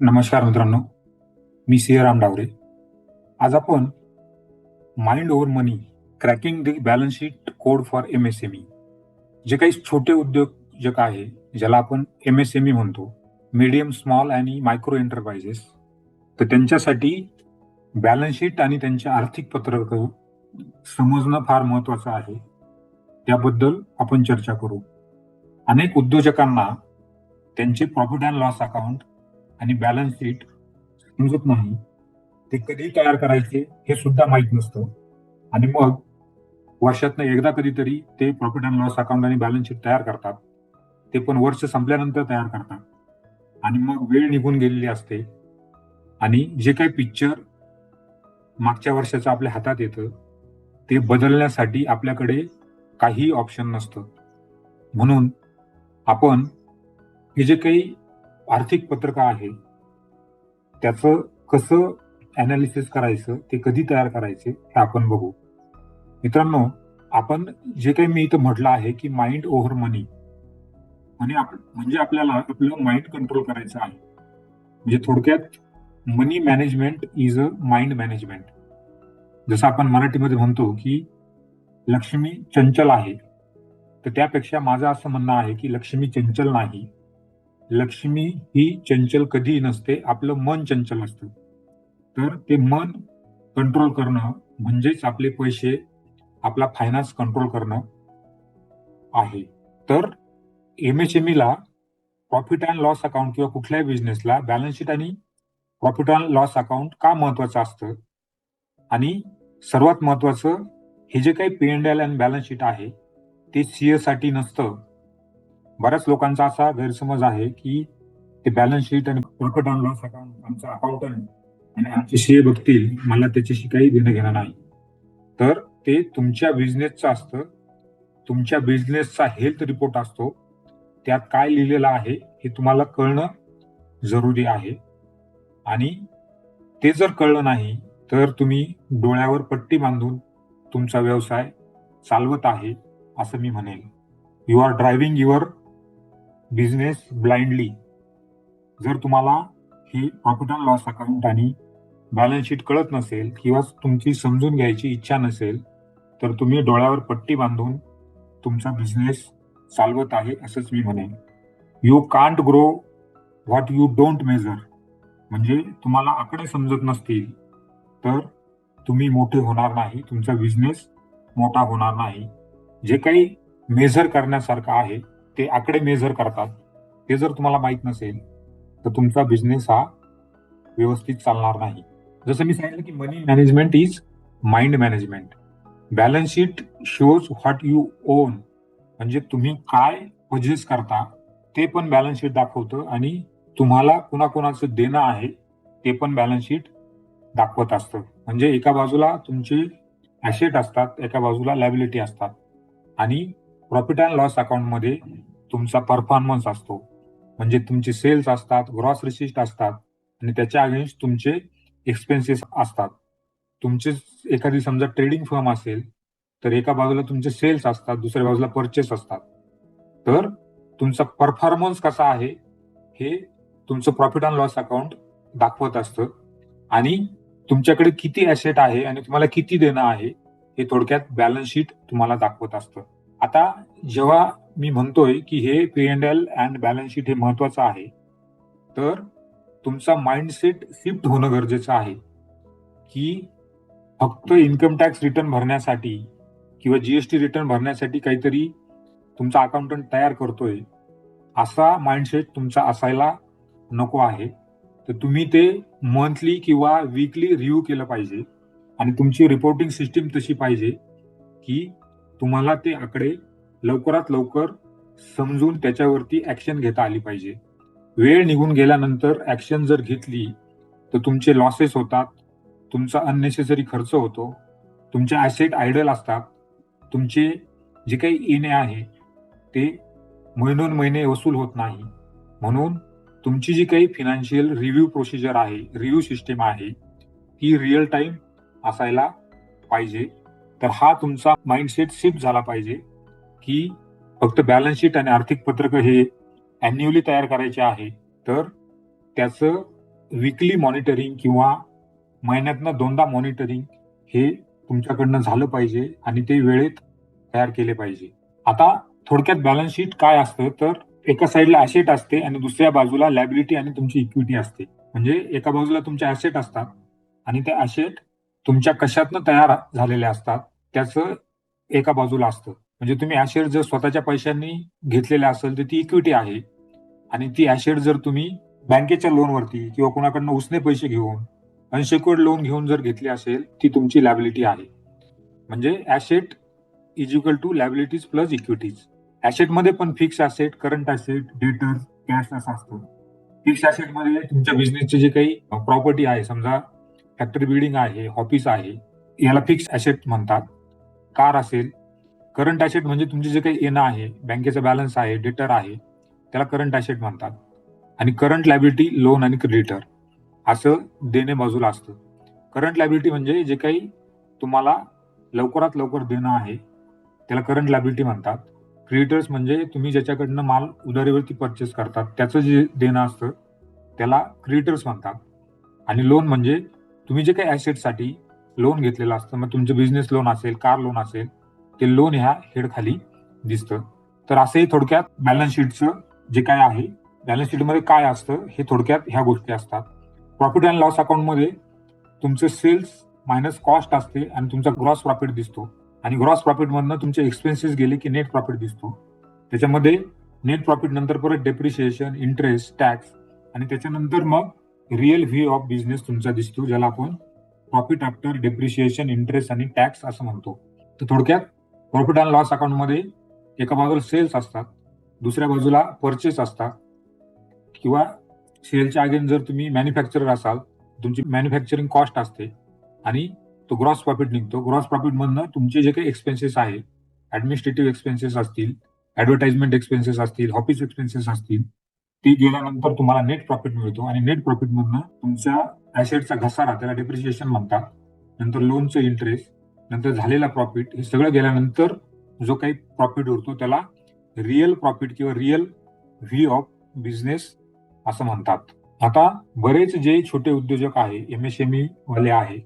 नमस्कार मित्रांनो मी सिंहराम डावरे. आज आपण mind over money cracking the balance sheet code for M S M E जे काही छोटे उद्योजक आहे ज्याला आपण एम एस एम ई म्हणतो मीडियम स्मॉल आणि मायक्रो एंटरप्राइजेस तर त्यांच्यासाठी बॅलन्स शीट आणि त्यांचे आर्थिक पत्रक समजणं फार महत्त्वाचं आहे. त्याबद्दल आपण चर्चा करू. अनेक उद्योजकांना त्यांचे प्रॉफिट अँड लॉस अकाउंट आणि बॅलन्स शीट समजत नाही ते कधी तयार करायचे हे सुद्धा माहीत नसतं. आणि मग वर्षातनं एकदा कधीतरी ते प्रॉफिट अँड लॉस अकाउंट आणि बॅलन्स शीट तयार करतात. ते पण वर्ष संपल्यानंतर तयार करतात. आणि मग वेळ निघून गेलेली असते. आणि जे काही पिक्चर मागच्या वर्षाचं आपल्या हातात येतं ते बदलण्यासाठी आपल्याकडे काही ऑप्शन नसतं. म्हणून आपण हे जे काही आर्थिक पत्रक आहे त्याचं कसं अनालिसिस करायचं ते कधी तयार करायचे हे आपण बघू. मित्रांनो आपण जे काही मी इथं म्हटलं आहे की माइंड ओव्हर मनी मनी आपण म्हणजे आपल्याला आपलं माइंड कंट्रोल करायचं आहे. म्हणजे थोडक्यात money management is a mind management जसं आपण मराठीमध्ये म्हणतो की लक्ष्मी चंचल आहे. तर त्यापेक्षा माझं असं म्हणणं आहे की लक्ष्मी चंचल नाही. लक्ष्मी ही चंचल कधीही नसते आपलं मन चंचल असतं. तर ते मन कंट्रोल करणं म्हणजेच आपले पैसे आपला फायनान्स कंट्रोल करणं आहे. तर एम एस एम ला प्रॉफिट अँड लॉस अकाउंट किंवा कुठल्याही बिझनेसला बॅलन्स शीट आणि प्रॉफिट अँड लॉस अकाउंट का महत्वाचं असतं? आणि सर्वात महत्वाचं हे जे काही P and L and balance sheet आहे ते सीए साठी नसतं. बऱ्याच लोकांचा असा गैरसमज आहे की ते बॅलन्स शीट आणि प्रॉफिट अँड लॉस अकाउंट आमचा अकाउंटंट आणि आमचे सीए बघतील मला त्याच्याशी काही देणं घेणं नाही. तर ते तुमच्या बिझनेसचं असतं तुमच्या बिझनेसचा हेल्थ रिपोर्ट असतो त्यात काय लिहिलेलं आहे हे तुम्हाला कळणं जरुरी आहे. आणि ते जर कळलं नाही तर तुम्ही डोळ्यावर पट्टी बांधून तुमचा व्यवसाय चालवत आहे असं मी म्हणेल. You are driving your business blindly जर तुम्हाला ही प्रॉफिट अँड लॉस अकाउंट आणि बॅलन्स शीट कळत नसेल किंवा तुमची समजून घ्यायची इच्छा नसेल तर तुम्ही डोळ्यावर पट्टी बांधून तुमचा बिझनेस चालवत आहे असंच मी म्हणेन. You can't grow what you don't measure म्हणजे तुम्हाला आकडे समजत नसतील तर तुम्ही मोठे होणार नाही तुमचा बिझनेस मोठा होणार नाही. जे काही मेजर करण्यासारखं आहे ते आकडे मेजर करतात. ते जर तुम्हाला माहीत नसेल तर तुमचा बिझनेस हा व्यवस्थित चालणार नाही. जसं मी सांगितलं की money management is mind management balance sheet shows what you own म्हणजे तुम्ही काय पजेस करता ते पण बॅलन्स शीट दाखवतं आणि तुम्हाला कुणाकुणाचं देणं आहे ते पण बॅलन्स शीट दाखवत असतं. म्हणजे एका बाजूला तुमचे ऍसेट असतात एका बाजूला लॅबिलिटी असतात. आणि प्रॉफिट अँड लॉस अकाउंटमध्ये तुमचा परफॉर्मन्स असतो. म्हणजे तुमचे सेल्स असतात ग्रॉस रिसिस्ट असतात आणि त्याच्या अगेन्स्ट तुमचे एक्सपेन्सेस असतात. तुमचे एखादी समजा ट्रेडिंग फर्म असेल तर एका बाजूला तुमचे सेल्स असतात दुसऱ्या बाजूला परचेस असतात. तर तुमचा परफॉर्मन्स कसा आहे हे तुमचं प्रॉफिट अँड लॉस अकाउंट दाखवत असतं. आणि तुमच्याकडे किती ऍसेट आहे आणि तुम्हाला किती देणं आहे हे थोडक्यात बॅलन्स शीट तुम्हाला दाखवत असतं. आता जेव्हा मी म्हणतोय की हे P and L and balance sheet हे महत्वाचं आहे तर तुमचा माइंडसेट शिफ्ट होणं गरजेचं आहे. की फक्त इन्कम टॅक्स रिटर्न भरण्यासाठी किंवा जीएसटी रिटर्न भरण्यासाठी काहीतरी तुमचा अकाउंटंट तयार करतोय असा माइंडसेट तुमचा असायला नको आहे. तर तुम्ही ते मंथली किंवा वीकली रिव्ह्यू केलं पाहिजे. आणि तुमची रिपोर्टिंग सिस्टीम तशी पाहिजे की तुम्हाला ते आकडे लवकरात लवकर समजून त्याच्यावरती ऍक्शन घेता आली पाहिजे. वेळ निघून गेल्यानंतर ऍक्शन जर घेतली तर तुमचे लॉसेस होतात तुमचा अननेसेसरी खर्च होतो तुमचे ॲसेट आयडल असतात तुमचे जे काही येणे आहे ते महिनोन महिने वसूल होत नाही. म्हणून तुमची जी काही फिनान्शियल रिव्ह्यू प्रोसिजर आहे रिव्ह्यू सिस्टीम आहे ती रिअल टाईम असायला पाहिजे. तर हा तुमचा माइंडसेट शिफ्ट झाला पाहिजे की फक्त बॅलन्स शीट आणि आर्थिक पत्रक हे अॅन्युअली तयार करायचे आहे तर त्याचं विकली मॉनिटरिंग किंवा महिन्यातनं दोनदा मॉनिटरिंग हे तुमच्याकडनं झालं पाहिजे आणि ते वेळेत तयार केले पाहिजे. आता थोडक्यात बॅलन्स शीट काय असतं? तर एका साईडला ऍसेट असते आणि दुसऱ्या बाजूला लॅबिलिटी आणि तुमची इक्विटी असते. म्हणजे एका बाजूला तुमच्या ऍसेट असतात आणि ते ऍसेट तुमच्या कशातनं तयार झालेले असतात? त्याचं एका बाजूला असतं. म्हणजे तुम्ही ऍसेट जर स्वतःच्या पैशांनी घेतलेले असेल तर ती इक्विटी आहे. आणि ती ऍसेट जर तुम्ही बँकेच्या लोनवरती किंवा कोणाकडनं उसने पैसे घेऊन अनसेक्युअर्ड लोन घेऊन जर घेतली असेल ती तुमची लॅबिलिटी आहे. म्हणजे asset is equal to liabilities plus equities ऍसेटमध्ये पण fix asset current asset debtor cash असं असतं. फिक्स ऍसेटमध्ये तुमच्या बिझनेसचे जे काही प्रॉपर्टी आहे समजा फॅक्टरी बिल्डिंग आहे ऑफिस आहे याला फिक्स ऍसेट म्हणतात. कार असेल करंट ॲसेट म्हणजे तुमचे जे काही येणं आहे बँकेचा बॅलन्स आहे डेटर आहे त्याला करंट ॲसेट म्हणतात. आणि करंट लायबिलिटी लोन आणि क्रेडिटर असं देणे बाजूला असतं. करंट लायबिलिटी म्हणजे जे काही तुम्हाला लवकरात लवकर देणं आहे त्याला करंट लायबिलिटी म्हणतात. क्रिएटर्स म्हणजे तुम्ही ज्याच्याकडनं माल उधारीवरती परचेस करतात त्याचं जे देणं असतं त्याला क्रिएटर्स म्हणतात. आणि लोन म्हणजे तुम्ही जे काही ॲसेटसाठी लोन घेतलेलं असतं. मग तुमचं बिझनेस लोन असेल कार लोन असेल ते लोन ह्या हेड खाली दिसतं. तर असंही थोडक्यात बॅलन्स शीटचं जे काय आहे बॅलन्स शीटमध्ये काय असतं हे थोडक्यात ह्या गोष्टी असतात. प्रॉफिट अँड लॉस अकाउंटमध्ये तुमचं सेल्स मायनस कॉस्ट असते आणि तुमचा ग्रॉस प्रॉफिट दिसतो. आणि ग्रॉस प्रॉफिट मधनं तुमचे एक्सपेन्सेस गेले की नेट प्रॉफिट दिसतो. त्याच्यामध्ये नेट प्रॉफिट नंतर परत डेप्रिशिएशन इंटरेस्ट टॅक्स आणि त्याच्यानंतर मग रिअल व्ह्यू ऑफ बिझनेस तुमचा दिसतो ज्याला आपण प्रॉफिट आफ्टर डेप्रिशिएशन इंटरेस्ट आणि टॅक्स असं म्हणतो. तर थोडक्यात प्रॉफिट अँड लॉस अकाउंटमध्ये एका बाजूला सेल्स असतात दुसऱ्या बाजूला परचेस असतात. किंवा सेलच्या अगेन जर तुम्ही मॅन्युफॅक्चरर असाल तुमची मॅन्युफॅक्चरिंग कॉस्ट असते आणि तो ग्रॉस प्रॉफिट निघतो. ग्रॉस प्रॉफिटमधनं तुमचे जे काही एक्सपेन्सेस आहे ॲडमिनिस्ट्रेटिव्ह एक्सपेन्सेस असतील ॲडव्हर्टाइजमेंट एक्सपेन्सेस असतील ऑफिस एक्सपेन्सेस असतील ते गेल्यानंतर तुम्हाला नेट प्रॉफिट मिळतो आणि नेट प्रॉफिटमधनं तुमच्या ऍसेटचा घसारा त्याला डिप्रिशिएशन म्हणतात. नंतर लोनचं इंटरेस्ट नंतर झालेला प्रॉफिट हे सगळं गेल्यानंतर जो काही प्रॉफिट उरतो त्याला रिअल प्रॉफिट किंवा रिअल व्ही ऑफ बिझनेस असं म्हणतात. आता बरेच जे छोटे उद्योजक आहे एमएसएमई वाले आहे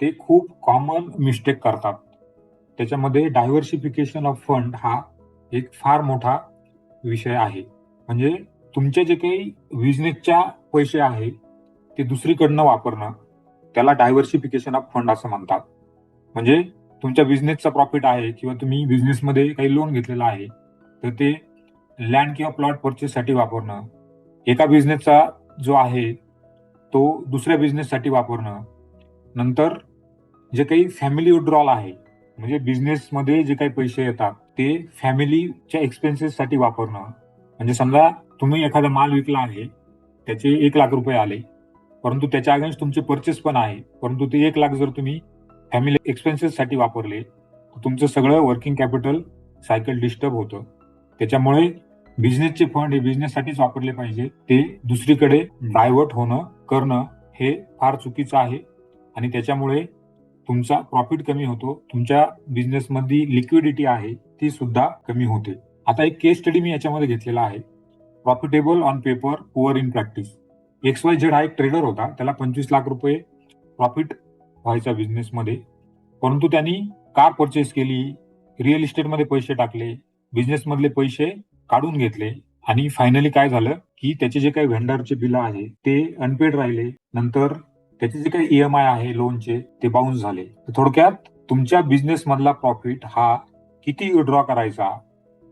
ते खूप कॉमन मिस्टेक करतात. त्याच्यामध्ये डायव्हर्सिफिकेशन ऑफ फंड हा एक फार मोठा विषय आहे. म्हणजे तुमचे जे काही बिझनेसच्या पैसे आहे ते दुसरीकडनं वापरणं त्याला डायव्हर्सिफिकेशन ऑफ फंड असं म्हणतात. म्हणजे तुमच्या बिझनेसचा प्रॉफिट आहे किंवा तुम्ही बिझनेसमध्ये काही लोन घेतलेलं आहे तर ते लँड किंवा प्लॉट परचेससाठी वापरणं एका बिझनेसचा जो आहे तो दुसऱ्या बिझनेससाठी वापरणं नंतर जे काही फॅमिली विड्रॉल आहे म्हणजे बिझनेसमध्ये जे काही पैसे येतात ते फॅमिलीच्या एक्सपेन्सेससाठी वापरणं. म्हणजे समजा तुम्ही एखादा माल विकला आहे त्याचे एक लाख रुपये आले परंतु त्याच्या अगेन्स्ट तुमचे परचेस पण आहे. परंतु ते एक लाख जर तुम्ही फॅमिली एक्सपेन्सेससाठी वापरले तर तुमचं सगळं वर्किंग कॅपिटल सायकल डिस्टर्ब होतं. त्याच्यामुळे बिझनेसचे फंड हे बिझनेससाठीच वापरले पाहिजे. ते दुसरीकडे डायव्हर्ट होणं करणं हे फार चुकीचं आहे. आणि त्याच्यामुळे तुमचा प्रॉफिट कमी होतो. तुमच्या बिझनेसमध्ये लिक्विडिटी आहे ती सुद्धा कमी होते. आता एक केस स्टडी मी याच्यामध्ये घेतलेला आहे. Profitable on paper poor in practice X Y Z हा एक ट्रेडर होता. त्याला पंचवीस लाख रुपये प्रॉफिट व्हायचा बिझनेसमध्ये परंतु त्यांनी कार परचेस केली रिअल इस्टेटमध्ये पैसे टाकले बिझनेसमधले पैसे काढून घेतले. आणि फायनली काय झालं की त्याचे जे काही व्हेंडरचे बिल आहे ते अनपेड राहिले. नंतर त्याचे जे काही ईएमआय आहे लोनचे ते बाउन्स झाले. तर थोडक्यात तुमच्या बिझनेसमधला प्रॉफिट हा किती विड्रॉ करायचा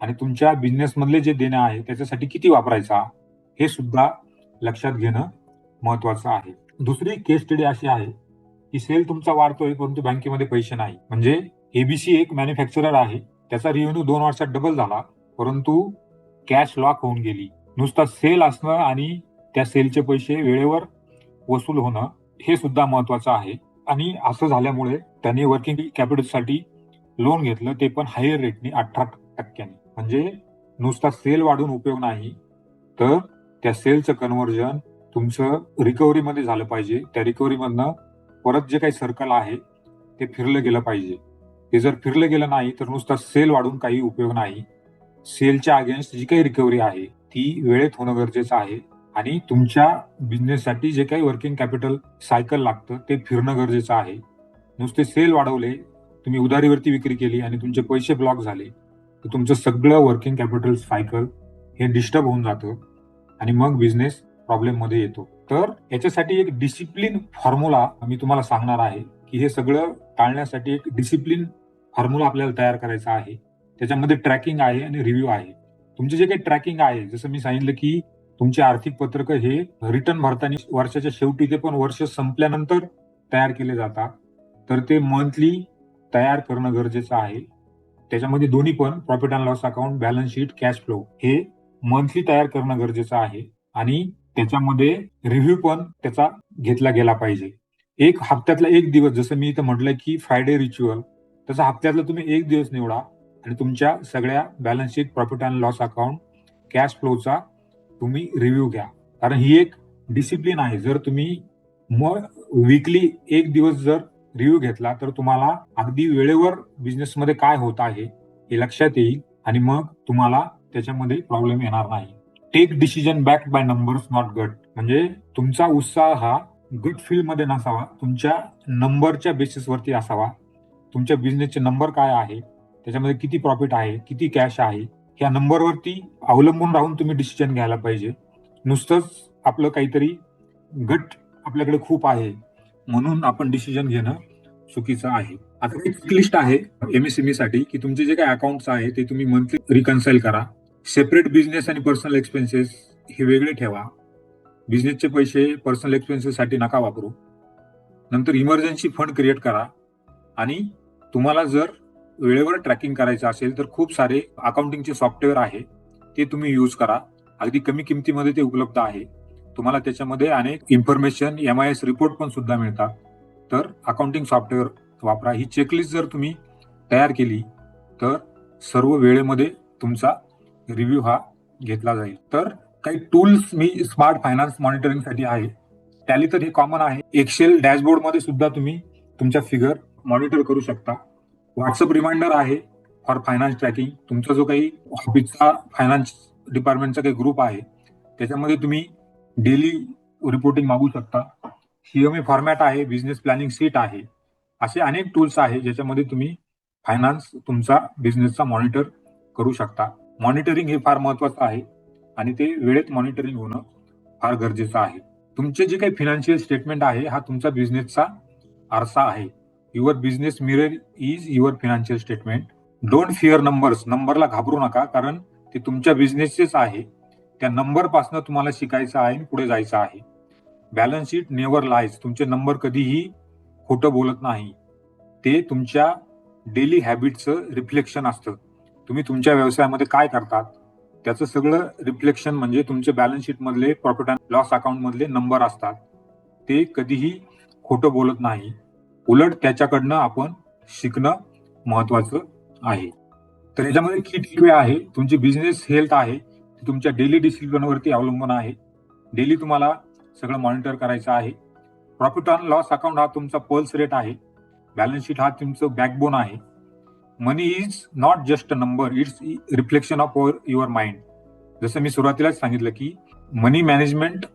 आणि तुमच्या बिझनेसमधले जे देणं आहे त्याच्यासाठी किती वापरायचा हे सुद्धा लक्षात घेणं महत्वाचं आहे. दुसरी केस स्टडी अशी आहे की सेल तुमचा वाढतोय परंतु बँकेमध्ये पैसे नाही. म्हणजे एबीसी एक मॅन्युफॅक्चरर आहे. त्याचा रेव्हेन्यू दोन वर्षात डबल झाला परंतु कॅश लॉक होऊन गेली. नुसता सेल असणं आणि त्या सेलचे पैसे वेळेवर वसूल होणं हे सुद्धा महत्वाचं आहे. आणि असं झाल्यामुळे त्यांनी वर्किंग कॅपिटलसाठी लोन घेतलं ते पण हायर रेटने अठरा टक्क्यांनी. म्हणजे नुसता सेल वाढून उपयोग नाही तर त्या सेलचं कन्व्हर्जन तुमचं रिकव्हरीमध्ये झालं पाहिजे. त्या रिकव्हरीमधनं परत जे काही सर्कल आहे ते फिरलं गेलं पाहिजे. ते जर फिरलं गेलं नाही तर नुसता सेल वाढून काही उपयोग नाही. सेलच्या अगेन्स्ट जी काही रिकव्हरी आहे ती वेळेत होणं गरजेचं आहे. आणि तुमच्या बिझनेससाठी जे काही वर्किंग कॅपिटल सायकल लागतं ते फिरणं गरजेचं आहे. नुसते सेल वाढवले तुम्ही उधारीवरती विक्री केली आणि तुमचे पैसे ब्लॉक झाले तर तुमचं सगळं वर्किंग कॅपिटल सायकल हे डिस्टर्ब होऊन जातं. आणि मग बिझनेस प्रॉब्लेममध्ये येतो. तर याच्यासाठी एक डिसिप्लिन फॉर्म्युला मी तुम्हाला सांगणार आहे की हे सगळं टाळण्यासाठी एक डिसिप्लिन फॉर्म्युला आपल्याला तयार करायचा आहे. त्याच्यामध्ये ट्रॅकिंग आहे आणि रिव्ह्यू आहे. तुमचे जे काही ट्रॅकिंग आहे जसं मी सांगितलं की तुमचे आर्थिक पत्रक हे रिटर्न भरताना वर्षाच्या शेवटी ते पण वर्ष संपल्यानंतर तयार केले जातात. तर ते मंथली तयार करणं गरजेचं आहे. त्याच्यामध्ये दोन्ही पण profit and loss account balance sheet cash flow हे मंथली तयार करणं गरजेचं आहे आणि त्याच्यामध्ये रिव्ह्यू पण त्याचा घेतला गेला पाहिजे. एक हप्त्यातला एक दिवस जसं मी इथं म्हटलं की फ्रायडे रिच्युअल तसा हप्त्यातला तुम्ही एक दिवस निवडा आणि तुमच्या सगळ्या balance sheet profit and loss account cash फ्लोचा तुम्ही रिव्ह्यू घ्या. कारण ही एक डिसिप्लिन आहे. जर तुम्ही मग वीकली एक दिवस जर रिव्ह्यू घेतला तर तुम्हाला अगदी वेळेवर बिझनेसमध्ये काय होत आहे हे लक्षात येईल आणि मग तुम्हाला त्याच्यामध्ये प्रॉब्लेम येणार नाही. Take decision back by numbers not gut म्हणजे तुमचा उत्साह हा गट फील्डमध्ये नसावा. तुमच्या नंबरच्या बेसिसवरती असावा. तुमच्या बिझनेसचे नंबर काय आहे? त्याच्यामध्ये किती प्रॉफिट आहे? किती कॅश आहे? ह्या नंबरवरती अवलंबून राहून तुम्ही डिसिजन घ्यायला पाहिजे. नुसतंच आपलं काहीतरी गट आपल्याकडे खूप आहे. म्हणून आपण डिसिजन घेणं चुकीचं आहे. आता एक लिस्ट आहे एमएसएमई साठी की तुमचे जे काही अकाउंट्स आहे ते तुम्ही मंथली रिकन्साईल करा. सेपरेट बिझनेस आणि पर्सनल एक्सपेन्सेस हे वेगळे ठेवा. बिझनेसचे पैसे पर्सनल एक्सपेन्सेससाठी नका वापरू. नंतर इमर्जन्सी फंड क्रिएट करा. आणि तुम्हाला जर वेळेवर ट्रॅकिंग करायचं असेल तर खूप सारे अकाउंटिंगचे सॉफ्टवेअर आहे ते तुम्ही यूज करा. अगदी कमी किमतीमध्ये ते उपलब्ध आहे. तुम्हाला त्याच्यामध्ये अनेक information M I S report पण सुद्धा मिळतात. तर अकाउंटिंग सॉफ्टवेअर वापरा. ही चेकलिस्ट जर तुम्ही तयार केली तर सर्व वेळेमध्ये तुमचा रिव्ह्यू हा घेतला जाईल. तर काही टूल्स मी स्मार्ट फायनान्स मॉनिटरिंगसाठी आहे. टॅली तर हे कॉमन आहे. एक्सेल डॅशबोर्डमध्ये सुद्धा तुम्ही तुमच्या फिगर मॉनिटर करू शकता. व्हॉट्सअप रिमाइंडर आहे फॉर फायनान्स ट्रॅकिंग तुमचा जो काही ऑफिसचा फायनान्स डिपार्टमेंटचा काही ग्रुप आहे त्याच्यामध्ये तुम्ही डेली रिपोर्टिंग मागू शकता. सीएमए फॉर्मॅट आहे बिझनेस प्लॅनिंग सीट आहे. असे अनेक टूल्स आहे ज्याच्यामध्ये तुम्ही फायनान्स तुमचा बिझनेसचा मॉनिटर करू शकता. मॉनिटरिंग हे फार महत्वाचं आहे आणि ते वेळेत मॉनिटरिंग होणं फार गरजेचं आहे. तुमचे जे काही फिनान्शियल स्टेटमेंट आहे हा तुमचा बिझनेसचा आरसा आहे. Your business mirror is your financial statement don't fear numbers नंबरला घाबरू नका कारण ते तुमच्या बिझनेसचेच आहे. त्या नंबरपासनं तुम्हाला शिकायचं आहे आणि पुढे जायचं आहे. बॅलन्स शीट नेवर लाईज तुमचे नंबर कधीही खोटं बोलत नाही. ते तुमच्या डेली हॅबिटचं रिफ्लेक्शन असतं. तुम्ही तुमच्या व्यवसायामध्ये काय करतात? त्याचं सगळं रिफ्लेक्शन म्हणजे तुमचे बॅलन्स शीट मधले प्रॉफिट अँड लॉस अकाउंट मधले नंबर असतात. ते कधीही खोटं बोलत नाही. उलट त्याच्याकडनं आपण शिकणं महत्वाचं आहे. तर याच्यामध्ये की टिकवे आहे. तुमची बिझनेस हेल्थ आहे. तुमच्या डेली डिसिप्लिनवरती अवलंबून आहे. डेली तुम्हाला सगळं मॉनिटर करायचं आहे. प्रॉफिट अँड लॉस अकाउंट हा तुमचा पल्स रेट आहे. बॅलन्स शीट हा तुमचं बॅकबोन आहे. Money is not just a number it's reflection of your mind जसं मी सुरुवातीलाच सांगितलं की मनी मॅनेजमेंट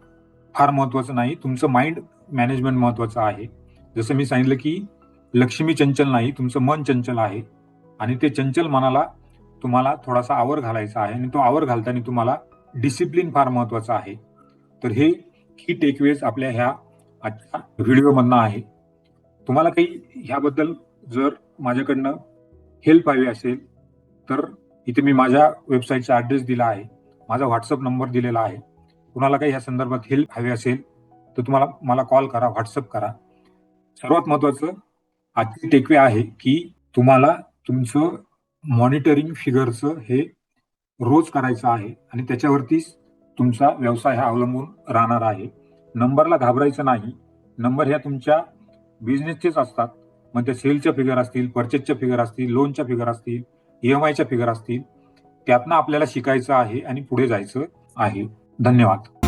फार महत्वाचं नाही तुमचं माइंड मॅनेजमेंट महत्वाचं आहे. जसं मी सांगितलं की लक्ष्मी चंचल नाही तुमचं मन चंचल आहे. आणि ते चंचल मनाला तुम्हाला थोडासा आवर घालायचा आहे आणि तो आवर घालताना तुम्हाला डिसिप्लिन फार महत्वाचं आहे. तर हे की टेकवेज आपल्या ह्या आजच्या व्हिडिओमधनं आहे. तुम्हाला काही ह्याबद्दल जर माझ्याकडनं हेल्प हवी असेल तर इथे मी माझ्या वेबसाईटचा ऍड्रेस दिला आहे. माझा व्हॉट्सअप नंबर दिलेला आहे. कुणाला काही ह्या संदर्भात हेल्प हवी असेल तर तुम्हाला मला कॉल करा व्हॉट्सअप करा. सर्वात महत्वाचं आजची टेकवे आहे की तुम्हाला तुमचं मॉनिटरिंग फिगरचं हे रोज करायचं आहे आणि त्याच्यावरतीच तुमचा व्यवसाय हा अवलंबून राहणार आहे. नंबरला घाबरायचं नाही. नंबर ह्या तुमच्या बिझनेसचेच असतात. मग त्या सेलच्या फिगर असतील परचेसच्या फिगर असतील लोनच्या फिगर असतील ईएमआयच्या फिगर असतील त्यातनं आपल्याला शिकायचं आहे आणि पुढे जायचं आहे. धन्यवाद.